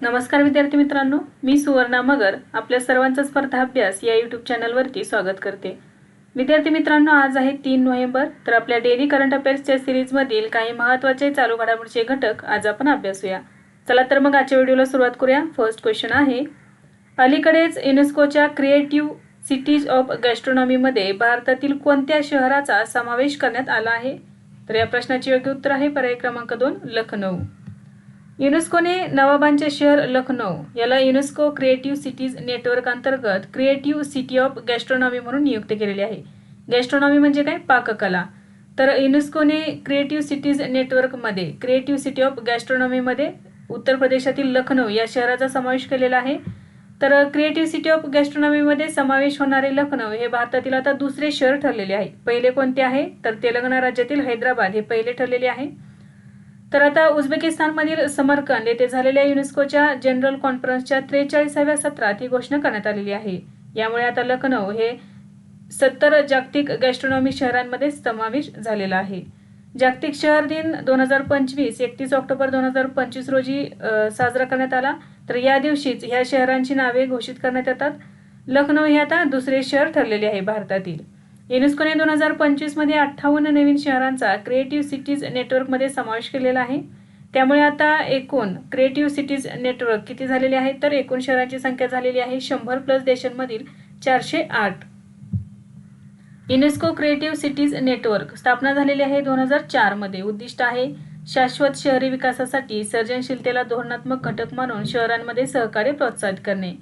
नमस्कार विद्यार्थी मित्रांनो मी सुवर्णा मगर आपल्या सर्वांचा स्पर्धा अभ्यास या यूट्यूब चॅनलवरती स्वागत करते. विद्यार्थी मित्रांनो आज आहे तीन नोव्हेंबर तर आपल्या डेली करंट अफेअर्सच्या सिरीजमधील काही महत्त्वाचे चालू घडामोडीचे घटक आज आपण अभ्यासूया चला तर मग आजच्या व्हिडिओला सुरुवात करूया. फर्स्ट क्वेश्चन आहे अलीकडेच युनेस्कोच्या क्रिएटिव्ह सिटीज ऑफ गॅस्ट्रॉनॉमीमध्ये भारतातील कोणत्या शहराचा समावेश करण्यात आला आहे? तर या प्रश्नाचे योग्य उत्तर आहे पर्याय क्रमांक दोन लखनौ. युनेस्कोने नवाबांचे शहर लखनौ याला युनेस्को क्रिएटिव्ह सिटीज नेटवर्क अंतर्गत क्रिएटिव्ह सिटी ऑफ गॅस्ट्रॉनॉमी म्हणून नियुक्त केलेले आहे. गॅस्ट्रॉनॉमी म्हणजे काय? पाककला. तर युनेस्कोने क्रिएटिव्ह सिटीज नेटवर्कमध्ये क्रिएटिव्ह सिटी ऑफ गॅस्ट्रॉनॉमीमध्ये उत्तर प्रदेशातील लखनौ या शहराचा समावेश केलेला आहे. तर क्रिएटिव्ह सिटी ऑफ गॅस्ट्रॉनॉमीमध्ये समावेश होणारे लखनौ हे भारतातील आता दुसरे शहर ठरलेले आहे. पहिले कोणते आहे? तर तेलंगणा राज्यातील हैदराबाद हे पहिले ठरलेले आहे. तर आता उझबेकिस्तानमधील समरकंद येथे झालेल्या युनेस्कोच्या जनरल कॉन्फरन्सच्या त्रेचाळीसाव्या सत्रात ही घोषणा करण्यात आलेली आहे. यामुळे आता लखनौ हे सत्तर जागतिक गॅस्ट्रॉनॉमी शहरांमध्ये समावेश झालेला आहे. जागतिक शहर दिन दोन हजार पंचवीस एकतीस ऑक्टोबर दोन हजार पंचवीस रोजी साजरा करण्यात आला. तर या दिवशीच ह्या शहरांची नावे घोषित करण्यात येतात. लखनौ हे आता दुसरे शहर ठरलेले आहे भारतातील. युनेस्कोने दोन हजार पंचवीसमध्ये अठ्ठावन्न नवीन शहरांचा क्रिएटिव्ह सिटीज नेटवर्कमध्ये समावेश केलेला आहे. त्यामुळे आता एकूण क्रिएटिव्ह सिटीज नेटवर्क किती झालेले आहे तर एकूण शहरांची संख्या झालेली आहे शंभर प्लस देशांमधील चारशे आठ. युनेस्को क्रिएटिव्ह सिटीज नेटवर्क स्थापना झालेली आहे दोन हजार चारमध्ये. उद्दिष्ट आहे शाश्वत शहरी विकासासाठी सर्जनशीलतेला धोरणात्मक घटक मानून शहरांमध्ये सहकार्य प्रोत्साहित करणे.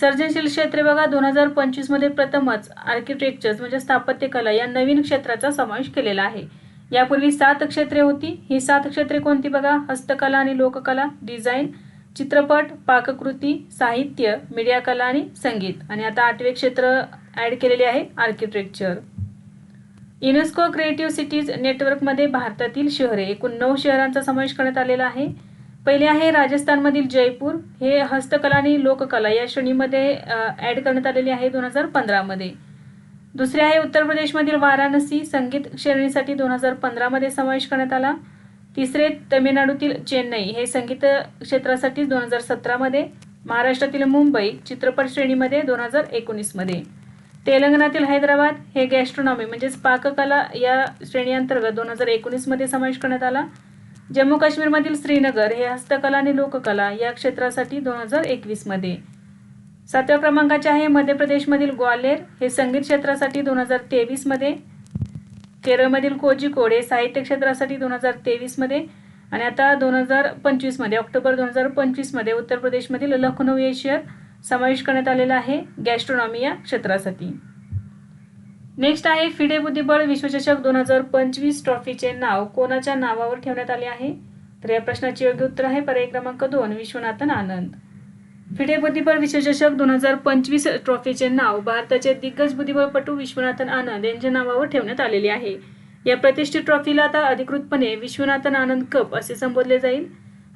सर्जनशील क्षेत्रे बघा दोन हजार पंचवीसमध्ये प्रथमच आर्किटेक्चर्स म्हणजे स्थापत्यकला या नवीन क्षेत्राचा समावेश केलेला आहे. यापूर्वी सात क्षेत्रे होती. ही सात क्षेत्रे कोणती बघा? हस्तकला आणि लोककला डिझाईन चित्रपट पाककृती साहित्य मीडिया कला आणि संगीत. आणि आता आठवे क्षेत्र ॲड केलेले आहे आर्किटेक्चर युनेस्को क्रिएटिव्ह सिटीज नेटवर्कमध्ये भारतातील शहरे एकूण नऊ शहरांचा समावेश करण्यात आलेला आहे. पहिले आहे राजस्थानमधील जयपूर. हे हस्तकला आणि लोककला या श्रेणीमध्ये ॲड करण्यात आलेले आहे दोन हजार पंधरामध्ये. दुसरे आहे उत्तर प्रदेशमधील वाराणसी. संगीत श्रेणीसाठी दोन हजार पंधरामध्ये समावेश करण्यात आला. तिसरे तमिळनाडूतील चेन्नई. हे संगीत क्षेत्रासाठी दोन हजार सतरामध्ये. महाराष्ट्रातील मुंबई चित्रपट श्रेणीमध्ये दोन हजार एकोणीसमध्ये. तेलंगणातील हैदराबाद हे गॅस्ट्रॉनॉमी म्हणजेच पाककला या श्रेणी अंतर्गत दोन हजार एकोणीसमध्ये समावेश करण्यात आला. जम्मू काश्मीरमधील श्रीनगर हे हस्तकला आणि लोककला या क्षेत्रासाठी दोन हजार एकवीसमध्ये सातव्या क्रमांकाचे आहे मध्य प्रदेशमधील ग्वालेर हे संगीत क्षेत्रासाठी दोन हजार तेवीसमध्ये केरळमधील कोजिकोड हे साहित्य क्षेत्रासाठी दोन हजार तेवीसमध्ये आणि आता दोन हजार पंचवीसमध्ये ऑक्टोबर दोन हजार पंचवीसमध्ये उत्तर प्रदेशमधील लखनौ हे शहर समावेश करण्यात आलेला आहे गॅस्ट्रोनॉमी या क्षेत्रासाठी. नेक्स्ट आहे फिडे बुद्धिबळ विश्वचषक दोन हजार पंचवीस ट्रॉफीचे नाव कोणाच्या नावावर ठेवण्यात आले आहे? तर या प्रश्नाचे योग्य उत्तर आहे पर्याय क्रमांक दोन विश्वनाथन आनंद. फिडे बुद्धिबळ विश्वचषक दोन हजार पंचवीस ट्रॉफीचे नाव भारताचे दिग्गज बुद्धिबळपटू विश्वनाथन आनंद यांच्या नावावर ठेवण्यात आलेले आहे. या प्रतिष्ठित ट्रॉफीला आता अधिकृतपणे विश्वनाथन आनंद कप असे संबोधले जाईल.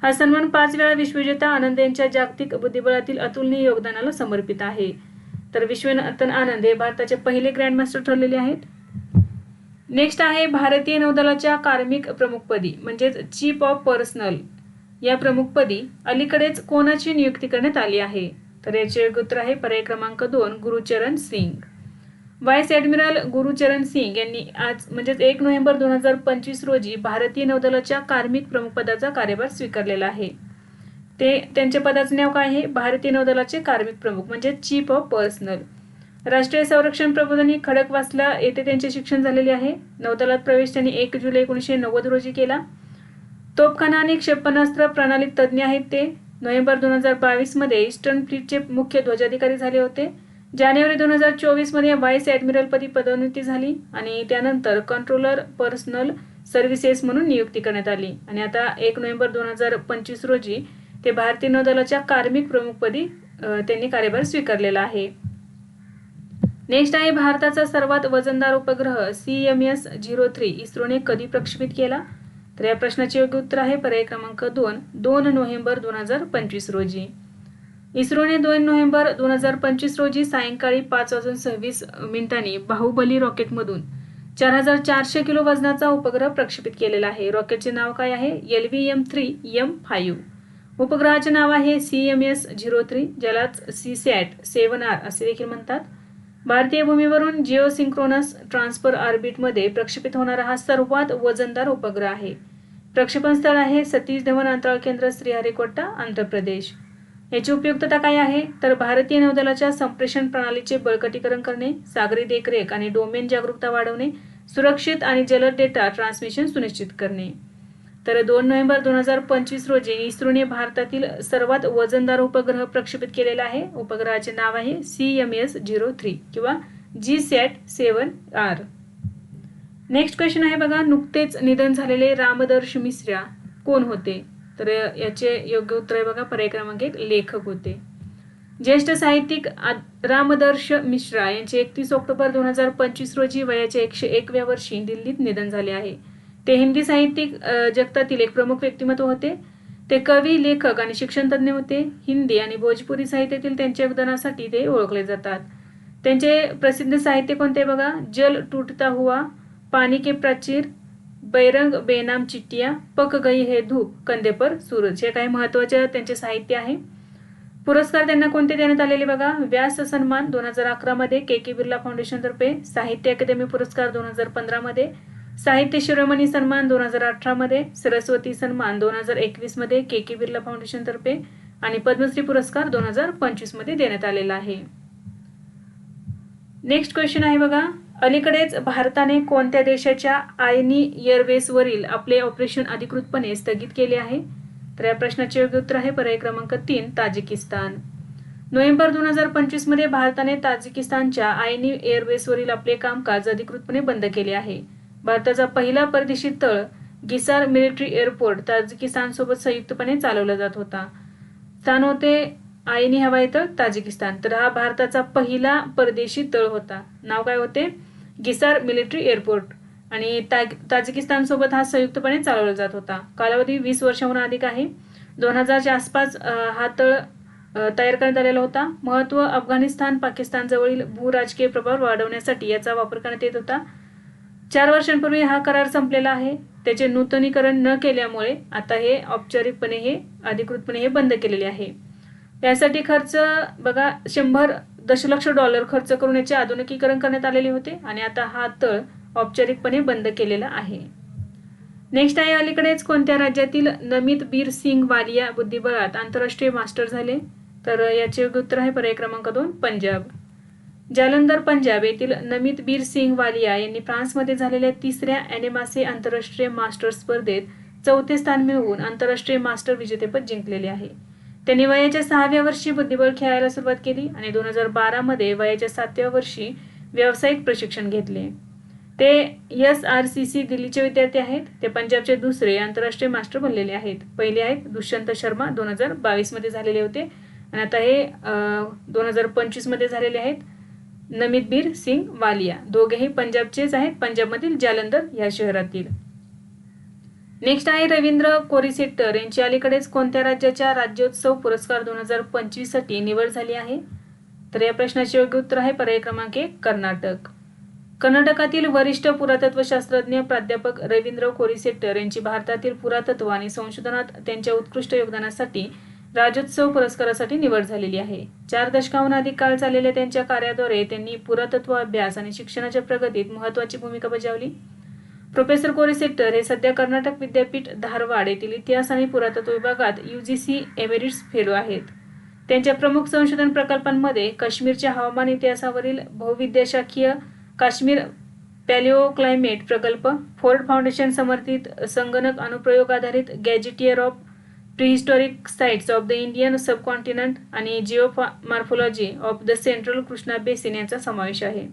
हा सन्मान पाच वेळा विश्वविजेता आनंद यांच्या जागतिक बुद्धिबळातील अतुलनीय योगदानाला समर्पित आहे. तर विश्वनाथन आनंद हे भारताचे पहिले ग्रँडमास्टर ठरलेले आहेत. नेक्स्ट आहे भारतीय नौदलाच्या कार्मिक प्रमुखपदी म्हणजेच चीफ ऑफ पर्सनल या प्रमुखपदी अलीकडेच कोणाची नियुक्ती करण्यात आली आहे? तर याचे उत्तर आहे पर्याय क्रमांक दोन गुरुचरण सिंग. व्हाईस ॲडमिरल गुरुचरण सिंग यांनी आज म्हणजेच एक नोव्हेंबर दोन हजार पंचवीस रोजी भारतीय नौदलाच्या कार्मिक प्रमुखपदाचा कार्यभार स्वीकारलेला आहे. ते त्यांच्या पदाचे नाव काय आहे? भारतीय नौदलाचे कार्मिक प्रमुख म्हणजे चीफ ऑफ पर्सनल राष्ट्रीय संरक्षण प्रबोधनी खडकवासला येथे त्यांचे शिक्षण झालेले आहे. नौदलात प्रवेश त्यांनी एक जुलै एकोणीसशे नव्वद रोजी केला. तोपखाना आणि क्षेपणास्त्र प्रणालीत तज्ज्ञ आहेत ते. नोव्हेंबर दोन हजार बावीसमध्ये ईस्टर्न फ्लीटचे मुख्य ध्वजाधिकारी झाले होते. जानेवारी दोन हजार चोवीसमध्ये व्हाईस ॲडमिरलपदी पदोन्नती झाली आणि त्यानंतर कंट्रोलर पर्सनल सर्व्हिसेस म्हणून नियुक्ती करण्यात आली. आणि आता एक नोव्हेंबर दोन हजार पंचवीस रोजी ते भारतीय नौदलाच्या कार्मिक प्रमुखपदी त्यांनी कार्यभार स्वीकारलेला आहे. नेक्स्ट आहे भारताचा सर्वात वजनदार उपग्रह C M S zero three इस्रोने कधी प्रक्षेपित केला? तर या प्रश्नाचे योग्य उत्तर आहे पर्याय क्रमांक दोन दोन नोव्हेंबर दोन हजार पंचवीस रोजी. इस्रोने दोन नोव्हेंबर दोन हजार पंचवीस रोजी सायंकाळी पाच वाजून सव्वीस मिनिटांनी बाहुबली रॉकेटमधून चार हजार चारशे किलो वजनाचा उपग्रह प्रक्षेपित केलेला आहे. रॉकेटचे नाव काय आहे? L V M three M five. उपग्रहाचे नाव आहे C M S zero three ज्यालाच C sat seven R असे देखील म्हणतात. भारतीय भूमीवरून जिओ सिंक्रोनस ट्रान्सफर ऑर्बिटमध्ये प्रक्षेपित होणारा हा सर्वात वजनदार उपग्रह आहे. प्रक्षेपण स्थळ आहे सतीश धवन अंतराळ केंद्र श्रीहरिकोटा आंध्र प्रदेश. याची उपयुक्तता काय आहे? तर भारतीय नौदलाच्या संप्रेषण प्रणालीचे बळकटीकरण करणे सागरी देखरेख आणि डोमेन जागरूकता वाढवणे सुरक्षित आणि जलद डेटा ट्रान्समिशन सुनिश्चित करणे. तर दोन नोव्हेंबर दोन हजार पंचवीस रोजी इस्रोने भारतातील सर्वात वजनदार उपग्रह प्रक्षेपित केलेला आहे. उपग्रहाचे नाव आहे C M S zero three किंवा G sat seven R next question आहे बघा नुकतेच निधन झालेले रामदर्श मिश्रा कोण होते? तर याचे योग्य उत्तर आहे बघा पर्याय क्रमांक एक लेखक होते. ज्येष्ठ साहित्यिक आ- रामदर्श मिश्रा यांचे एकतीस ऑक्टोबर दोन हजार पंचवीस रोजी वयाच्या एकशे एकव्या वर्षी दिल्लीत निधन झाले आहे. ते हिंदी साहित्यिक जगतातील एक प्रमुख व्यक्तिमत्व होते. ते कवी लेखक आणि शिक्षणतज्ज्ञ होते. हिंदी आणि भोजपुरी साहित्यातील त्यांच्या योगदानासाठी ते ओळखले जातात. त्यांचे प्रसिद्ध साहित्य कोणते बघा? जल टूटता हुआ पाणी के प्राचीर बैरंग बेनाम चिट्टिया पक गई हे धूप कंदे पर सूरज. हे काही महत्त्वाचे त्यांचे साहित्य आहे. पुरस्कार त्यांना कोणते देण्यात आलेले बघा? व्यास सन्मान दोन हजार अकरामध्ये के के बिर्ला फाउंडेशन तर्फे साहित्य अकादमी पुरस्कार दोन हजार पंधरामध्ये साहित्य शिरोमणी सन्मान दोन हजार अठरा मध्ये सरस्वती सन्मान दोन हजार एकवीसमध्ये के के बिर्ला फाउंडेशनतर्फे आणि पद्मश्री पुरस्कार दोन हजार पंचवीसमध्ये देण्यात आलेला आहे. नेक्स्ट क्वेश्चन आहे बघा. अलीकडेच भारताने कोणत्या देशाच्या आयनी एअरवेजवरील आपले ऑपरेशन अधिकृतपणे स्थगित केले आहे? तर या प्रश्नाचे योग्य उत्तर आहे पर्याय क्रमांक तीन ताजिकिस्तान. नोव्हेंबर दोन हजार पंचवीसमध्ये भारताने ताजिकिस्तानच्या आयनी एअरवेजवरील आपले कामकाज अधिकृतपणे बंद केले आहे. भारताचा पहिला परदेशी तळ गिसार मिलिटरी एअरपोर्ट ताजिकिस्तानसोबत संयुक्तपणे चालवला जात होता. स्थान होते आयनी हवाई तळ ताजिकिस्तान. तर हा भारताचा पहिला परदेशी तळ होता. नाव काय होते? Gissar military airport. आणि ताजिकिस्तानसोबत हा संयुक्तपणे चालवला जात होता. कालावधी वीस वर्षाहून अधिक आहे. दोन हजारच्या आसपास हा तळ तयार करण्यात आलेला होता. महत्त्व अफगाणिस्तान पाकिस्तानजवळील भूराजकीय प्रभाव वाढवण्यासाठी याचा वापर करण्यात येत होता. चार वर्षांपूर्वी हा करार संपलेला आहे. त्याचे नूतनीकरण न केल्यामुळे आता हे औपचारिकपणे हे अधिकृतपणे हे बंद केलेले आहे. यासाठी खर्च बघा शंभर दशलक्ष डॉलर खर्च करून याचे आधुनिकीकरण करण्यात आलेले होते आणि आता हा तळ औपचारिकपणे बंद केलेला आहे. नेक्स्ट आहे अलीकडेच कोणत्या राज्यातील नमित बीर सिंग वालिया बुद्धिबळात आंतरराष्ट्रीय मास्टर झाले? तर याचे योग्य उत्तर आहे पर्याय क्रमांक दोन पंजाब. जालंधर पंजाब येथील नमित बीर सिंग वालिया यांनी फ्रान्समध्ये झालेल्या तिसऱ्या अॅनेमासे आंतरराष्ट्रीय मास्टर स्पर्धेत चौथे स्थान मिळवून आंतरराष्ट्रीय मास्टर विजेतेपद जिंकलेले आहे. त्यांनी वयाच्या सहाव्या वर्षी बुद्धिबळ खेळायला सुरुवात केली आणि दोन हजार बारामध्ये वयाच्या सातव्या वर्षी व्यावसायिक प्रशिक्षण घेतले. ते एस आर सी सी दिल्लीचे विद्यार्थी आहेत. ते पंजाबचे दुसरे आंतरराष्ट्रीय मास्टर बनलेले आहेत. पहिले आहेत दुष्यंत शर्मा दोन हजार बावीसमध्ये झालेले होते. आणि आता हे दोन हजार पंचवीसमध्ये झालेले आहेत. नमितबीर सिंग वालिया. दोघेही पंजाबचेच आहेत. पंजाबमधील जालंधर या शहरातील. नेक्स्ट आहे रवींद्र कोरिसेट्टर यांची अलीकडेच कोणत्या राज्याच्या राज्योत्सव पुरस्कार दोन हजार पंचवीससाठी निवड झाली आहे? तर या प्रश्नाचे योग्य उत्तर आहे पर्याय क्रमांक एक कर्नाटक. कर्नाटकातील वरिष्ठ पुरातत्वशास्त्रज्ञ प्राध्यापक रवींद्र कोरिसेट्टर यांची भारतातील पुरातत्व आणि संशोधनात त्यांच्या उत्कृष्ट योगदानासाठी राज्योत्सव पुरस्कारासाठी निवड झालेली आहे. चार दशकाहून अधिक काळ चाललेल्या त्यांच्या कार्याद्वारे त्यांनी पुरातत्व अभ्यास आणि शिक्षणाच्या प्रगतीत महत्वाची भूमिका बजावली. प्रोफेसर कोरिसेट्टर हे सध्या कर्नाटक विद्यापीठ धारवाड येथील इतिहास आणि पुरातत्व विभागात U G C emeritus fellow आहेत. त्यांच्या प्रमुख संशोधन प्रकल्पांमध्ये काश्मीरच्या हवामान इतिहासावरील बहुविद्याशाखीय काश्मीर पॅलिओ क्लायमेट प्रकल्प फोर्ड फाउंडेशन समर्थित संगणक अनुप्रयोग आधारित gazetteer of prehistoric sites of the Indian subcontinent आणि geo of the central Krishna basin यांचा समावेश आहे.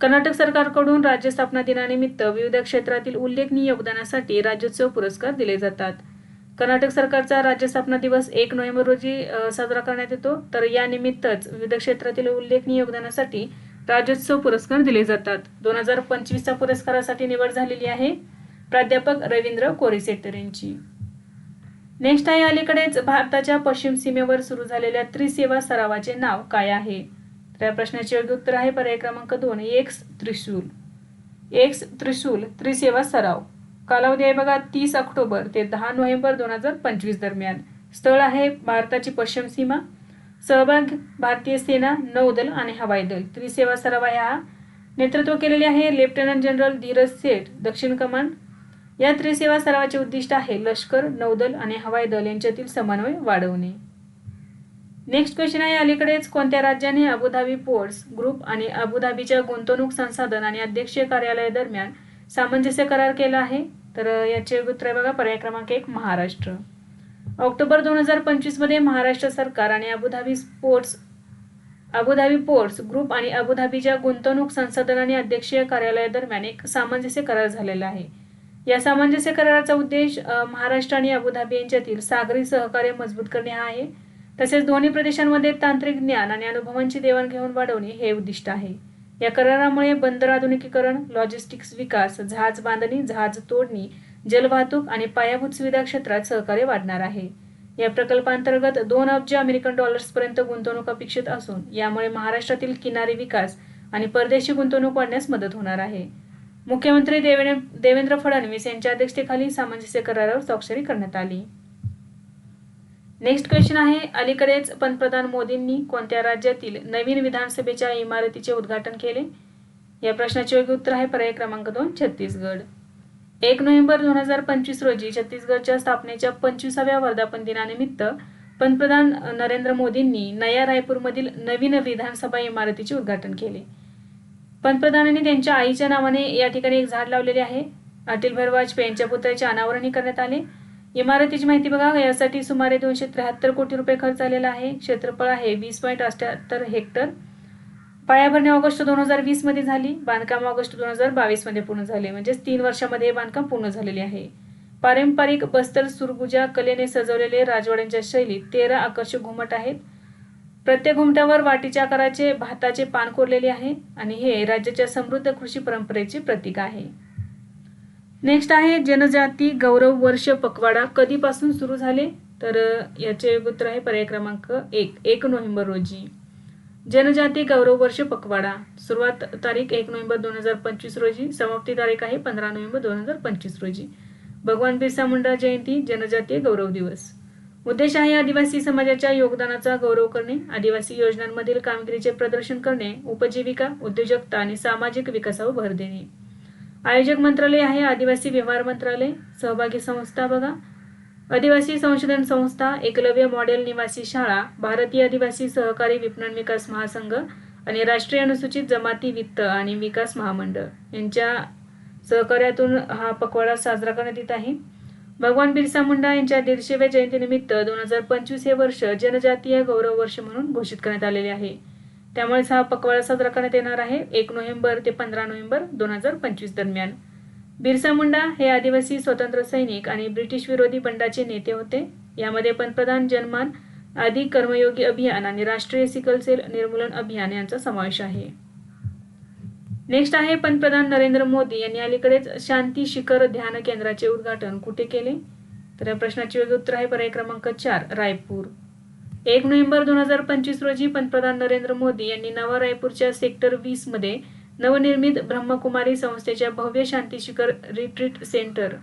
कर्नाटक सरकारकडून राज्य स्थापना दिनानिमित्त विविध क्षेत्रातील उल्लेखनीय योगदानासाठी राज्योत्सव पुरस्कार दिले जातात. कर्नाटक सरकारचा राज्य स्थापना दिवस एक नोव्हेंबर रोजी साजरा करण्यात येतो. तर या निमित्तच विविध क्षेत्रातील उल्लेखनीय योगदानासाठी राज्योत्सव पुरस्कार दिले जातात. दोन हजार पंचवीसच्या पुरस्कारासाठी निवड झालेली आहे. प्राध्यापक रवींद्र कोरिसेट्टर यांची नेक्स्ट आहे अलीकडेच भारताच्या पश्चिम सीमेवर सुरू झालेल्या त्रिसेवा सरावाचे नाव काय आहे? तर या प्रश्नाचे योग्य उत्तर आहे पर्याय क्रमांक दोन एक्स त्रिशूल. एक्स त्रिशूल त्रिसेवा सराव. कालावधी आहे बघा तीस ऑक्टोबर ते दहा नोव्हेंबर दोन हजार पंचवीस दरम्यान. स्थळ आहे भारताची पश्चिम सीमा. सहभाग भारतीय सेना नौदल आणि हवाई दल. त्रिसेवा सराव ह्या हा नेतृत्व केलेले आहे लेफ्टनंट जनरल धीरज सेठ दक्षिण कमान या त्रिसेवा सरावाचे उद्दिष्ट आहे लष्कर नौदल आणि हवाई दल यांच्यातील समन्वय वाढवणे. नेक्स्ट क्वेश्चन आहे अलीकडेच कोणत्या राज्याने अबुधाबी पोर्ट्स ग्रुप आणि अबुधाबीच्या गुंतवणूक संसाधन आणि अध्यक्षीय कार्यालयादरम्यान सामंजस्य करार केला आहे? तर याचे उत्तर आहे बघा पर्याय क्रमांक एक महाराष्ट्र. ऑक्टोबर दोन हजार पंचवीसमध्ये महाराष्ट्र सरकार आणि Abu Dhabi sports Abu Dhabi ports group आणि अबुधाबीच्या गुंतवणूक संसाधन आणि अध्यक्षीय कार्यालयादरम्यान एक सामंजस्य करार झालेला आहे. या सामंजस्य कराराचा उद्देश महाराष्ट्र आणि अबुधाबी यांच्यातील सागरी सहकार्य मजबूत करणे हा आहे. तसेच दोन्ही प्रदेशांमध्ये तांत्रिक ज्ञान आणि अनुभवांची देवाणघेवाण वाढवणे हे उद्दिष्ट आहे. या करारामुळे बंदर आधुनिकीकरण लॉजिस्टिक्स विकास जहाज बांधणी जहाज तोडणी जलवाहतूक आणि पायाभूत सुविधा क्षेत्रात सहकार्य वाढणार आहे. या प्रकल्पांतर्गत दोन अब्ज अमेरिकन डॉलर्सपर्यंत गुंतवणूक अपेक्षित असून यामुळे महाराष्ट्रातील किनारी विकास आणि परदेशी गुंतवणूक वाढण्यास मदत होणार आहे. मुख्यमंत्री देवेंद्र देवेंद्र फडणवीस यांच्या अध्यक्षतेखाली सामंजस्य करारावर स्वाक्षरी करण्यात आली. नेक्स्ट क्वेश्चन आहे अलीकडेच पंतप्रधान मोदींनी कोणत्या राज्यातील नवीन विधानसभेच्या इमारतीचे उद्घाटन केले? या प्रश्नाचे योग्य उत्तर आहे पर्याय क्रमांक दोन छत्तीसगड. एक नोव्हेंबर दोन हजार पंचवीस रोजी छत्तीसगडच्या स्थापनेच्या पंचवीसाव्या वर्धापन दिनानिमित्त पंतप्रधान नरेंद्र मोदींनी नया रायपूरमधील नवीन विधानसभा इमारतीचे उद्घाटन केले. पंतप्रधानांनी त्यांच्या आईच्या नावाने या ठिकाणी एक झाड लावलेले आहे. अटल बिहारी वाजपेयी यांच्या पुतळ्याचे अनावरणही करण्यात आले. इमारतीची माहिती बघा यासाठी सुमारे दोनशे त्र्याहत्तर कोटी रुपये खर्च आलेला आहे. क्षेत्रफळ आहे वीस पॉईंट अठ्याहत्तर हेक्टर. पायाभरणी ऑगस्ट दोन हजार वीसमध्ये झाली. बांधकाम ऑगस्ट दोन हजार बावीसमध्ये पूर्ण झाले. म्हणजेच तीन वर्षामध्ये हे बांधकाम पूर्ण झालेले आहे. पारंपरिक बस्तर सुरगुजा कलेने सजवलेले राजवाड्यांच्या शैलीत तेरा आकर्षक घुमट आहेत. प्रत्येक घुमट्यावर वाटीच्या आकाराचे भाताचे पान कोरलेले आहे आणि हे राज्याच्या समृद्ध कृषी परंपरेचे प्रतीक आहे. नेक्स्ट आहे जनजाती गौरव वर्ष पकवाडा कधीपासून सुरू झाले? तर याचे उत्तर आहे पर्याय क्रमांक एक एक नोव्हेंबर रोजी. जनजाती गौरव वर्ष पकवाडा सुरुवात तारीख एक नोव्हेंबर दोन हजार पंचवीस रोजी. समाप्ती तारीख आहे पंधरा नोव्हेंबर दोन हजार पंचवीस रोजी. भगवान बिरसा मुंडा जयंती जनजातीय गौरव दिवस. उद्देश आहे आदिवासी समाजाच्या योगदानाचा गौरव करणे आदिवासी योजनांमधील कामगिरीचे प्रदर्शन करणे उपजीविका उद्योजकता आणि सामाजिक विकासावर भर देणे. आयोजक मंत्रालय आहे आदिवासी व्यवहार मंत्रालय. सहभागी संस्था बघा. आदिवासी संशोधन संस्था एकलव्य मॉडेल निवासी शाळा भारतीय आदिवासी सहकारी विपणन विकास महासंघ आणि राष्ट्रीय अनुसूचित जमाती वित्त आणि विकास महामंडळ यांच्या सहकार्यातून हा पखवाडा साजरा करण्यात येत आहे. भगवान बिरसा मुंडा यांच्या दीडशेव्या जयंतीनिमित्त दोन हजार पंचवीस हे वर्ष जनजातीय गौरव वर्ष म्हणून घोषित करण्यात आलेले आहे. त्यामुळेच हा पखवाडा साजरा करण्यात येणार आहे एक नोव्हेंबर ते पंधरा नोव्हेंबर दोन हजार पंचवीस दरम्यान. बिरसा मुंडा हे आदिवासी स्वतंत्र सैनिक आणि ब्रिटिश विरोधी बंडाचे नेते होते. यामध्ये पंतप्रधान जनमान आदी कर्मयोगी अभियान आणि राष्ट्रीय सिकल सेल निर्मूलन अभियान यांचा समावेश आहे. नेक्स्ट आहे पंतप्रधान नरेंद्र मोदी यांनी अलीकडेच शांती शिखर ध्यान केंद्राचे उद्घाटन कुठे केले? तर या प्रश्नाचे योग्य उत्तर आहे पर्याय क्रमांक चार रायपूर. एक नोव्हेंबर दोन हजार पंचवीस रोजी पंतप्रधान नरेंद्र मोदी यांनी नवा रायपूरच्या सेक्टर वीसमध्ये नवनिर्मित ब्रह्मकुमारी संस्थेच्या भव्य Shanti Shikhar retreat centre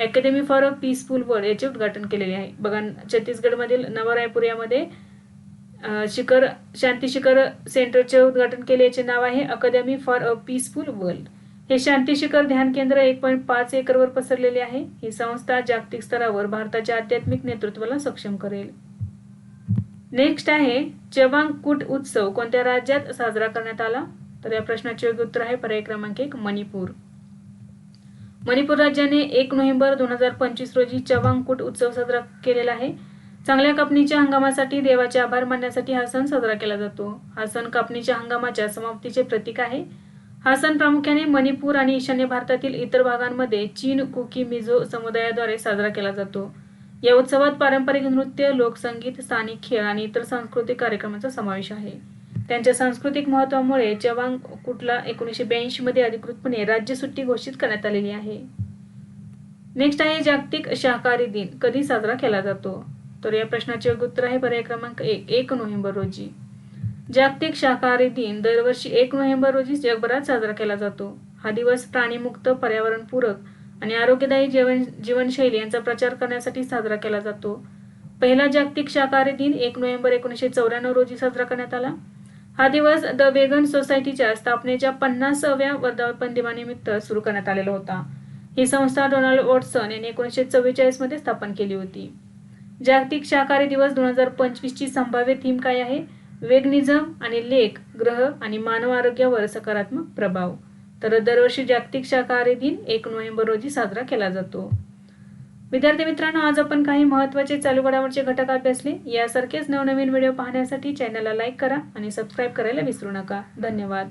academy for a peaceful world याचे उद्घाटन केलेले आहे. बघा छत्तीसगडमधील नवा रायपूर यामध्ये शिखर शांती शिखर सेंटरचे उद्घाटन केले याचे नाव आहे academy for a peaceful world हे शांती शिखर ध्यान केंद्र एक पॉईंट पाच एकरवर पसरलेले आहे. ही संस्था जागतिक स्तरावर भारताच्या आध्यात्मिक नेतृत्वाला सक्षम करेल. नेक्स्ट आहे चवांग कुट उत्सव कोणत्या राज्यात साजरा करण्यात आला? तर या प्रश्नाचे योग्य उत्तर आहे पर्याय क्रमांक एक मणिपूर. मणिपूर राज्याने एक नोव्हेंबर दोन हजार पंचवीस रोजी चवांग कुट उत्सव साजरा केलेला आहे. चांगल्या कापणीच्या हंगामासाठी देवाचे आभार मानण्यासाठी हा सण साजरा केला जातो. हा सण कापणीच्या हंगामाच्या समाप्तीचे प्रतीक आहे. हा सण प्रामुख्याने मणिपूर आणि ईशान्य भारतातील इतर भागांमध्ये चीन कुकी मिझो समुदायाद्वारे साजरा केला जातो. या उत्सवात पारंपरिक नृत्य लोकसंगीत स्थानिक खेळ आणि इतर सांस्कृतिक कार्यक्रमांचा समावेश आहे. त्यांच्या सांस्कृतिक महत्वामुळे जवांग कुटला एकोणीसशे ब्याऐंशी मध्ये अधिकृतपणे राज्य सुट्टी घोषित करण्यात आलेली आहे. नेक्स्ट आहे जागतिक शाकाहारी दिन. कधी साजरा केला जातो? तर या प्रश्नाचे योग्य उत्तर आहे पर्याय क्रमांक एक एक नोव्हेंबर रोजी. जागतिक शाकाहारी दिन दरवर्षी एक नोव्हेंबर रोजी जगभरात साजरा केला जातो. हा दिवस प्राणीमुक्त पर्यावरणपूरक आणि आरोग्यदायी जीवन जीवनशैली यांचा प्रचार करण्यासाठी साजरा केला जातो. पहिला जागतिक शाकाहारी दिन एक नोव्हेंबर एकोणीसशे चौऱ्याण्णव रोजी साजरा करण्यात आला. हा दिवस द वेगन सोसायटीच्या स्थापनेच्या पन्नासाव्या वर्धापन दिनानिमित्त सुरू करण्यात आलेला होता. ही संस्था डोनाल्ड वॉटसन यांनी एकोणीसशे चव्वेचाळीसमध्ये स्थापन केली होती. जागतिक शाकाहारी दिवस दोन हजार पंचवीसची संभाव्य थीम काय आहे? वेगनिझम आणि लेख ग्रह आणि मानव आरोग्यावर सकारात्मक प्रभाव. तर दरवर्षी जागतिक शाकाहारी दिन एक नोव्हेंबर रोजी साजरा केला जातो. विद्यार्थी मित्रांनो आज आपण काही महत्त्वाचे चालू घडामोडचे घटक अभ्यासले. यासारखेच नवनवीन व्हिडिओ पाहण्यासाठी चॅनलला लाईक करा आणि सबस्क्राईब करायला विसरू नका. धन्यवाद.